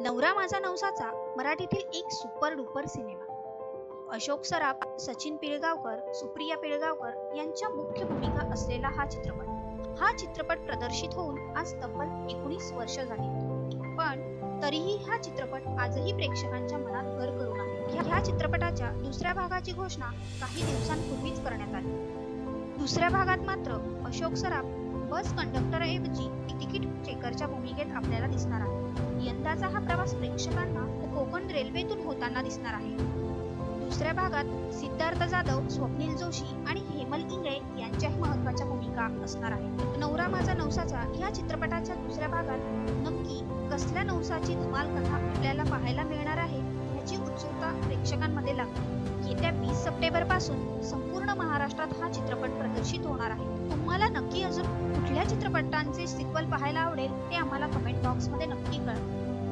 नवरा माझा नवसाचा मराठीतील एक super duper cinema. Ashok Saraf Sachin Pilgaonkar Supriya Pilgaonkar यांच्या मुख्य भूमिका असलेला हा चित्रपट. हा चित्रपट प्रदर्शित होऊन आज तब्बल एकोणीस वर्ष झाली. पण तरीही हा चित्रपट आजही प्रेक्षकांच्या मनात घर करून आहे. ह्या- ह्या चित्रपटाच्या दुसऱ्या भागाची घोषणा काही दिवसांपूर्वीच करण्यात आली. दुसऱ्या भागात मात्र अशोक सराफ बस कंडक्टर ऐवजी तिकीट चेकरच्या भूमिकेत आपल्याला दिसणार आहे. यंदाचा हा प्रवास प्रेक्षकांना कोकण रेल्वेतून होताना दिसणार आहे. दुसऱ्या भागात सिद्धार्थ जाधव स्वप्नील जोशी आणि हेमल इंगळे यांच्याही महत्त्वाच्या भूमिका असणार आहेत. नवरा माझा नवसाचा या चित्रपटाच्या दुसऱ्या भागात नक्की कसल्या नवसाची धमाल कथा आपल्याला पाहायला मिळणार आहे याची उत्सुकता प्रेक्षकांमध्ये लागली येत्या वीस सप्टेंबरपासून संपूर्ण महाराष्ट्रात हा चित्रपट प्रदर्शित होणार आहे. तुम्हाला नक्की अजून चित्रपटांचे सिक्वल पाहायला आवडेल ते आम्हाला कमेंट बॉक्समध्ये नक्की कळवा.